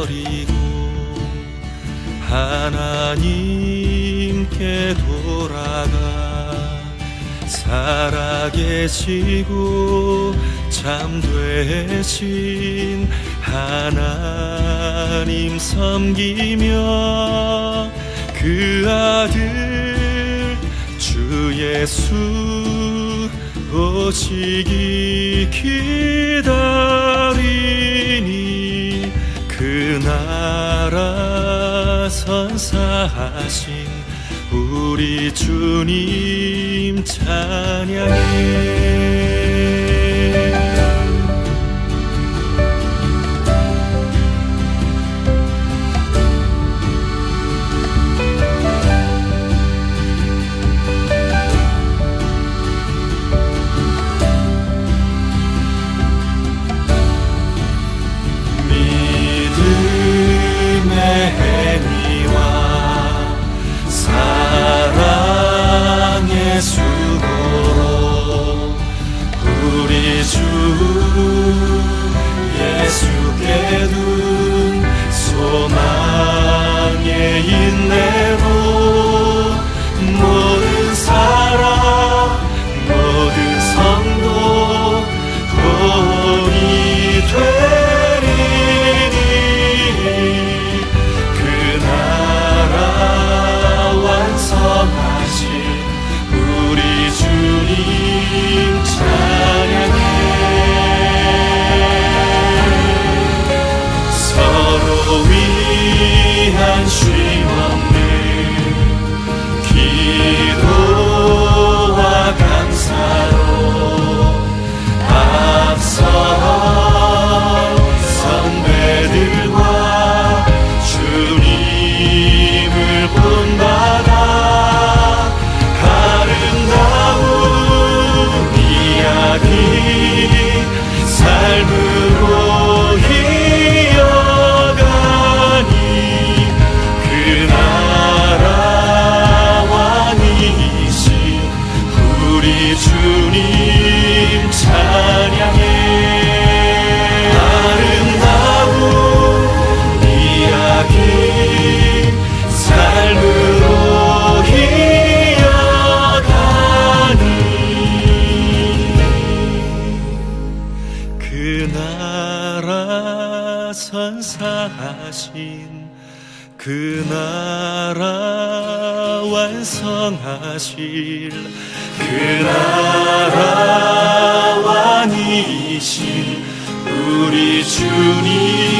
버리고 하나님께 돌아가 살아계시고 참되신 하나님 섬기며 그 아들 주 예수 오시기 기다 선사하신 우리 주님 찬양해 사 선사하신 그 나라 완성하실 그 나라 왕이신 우리 주님.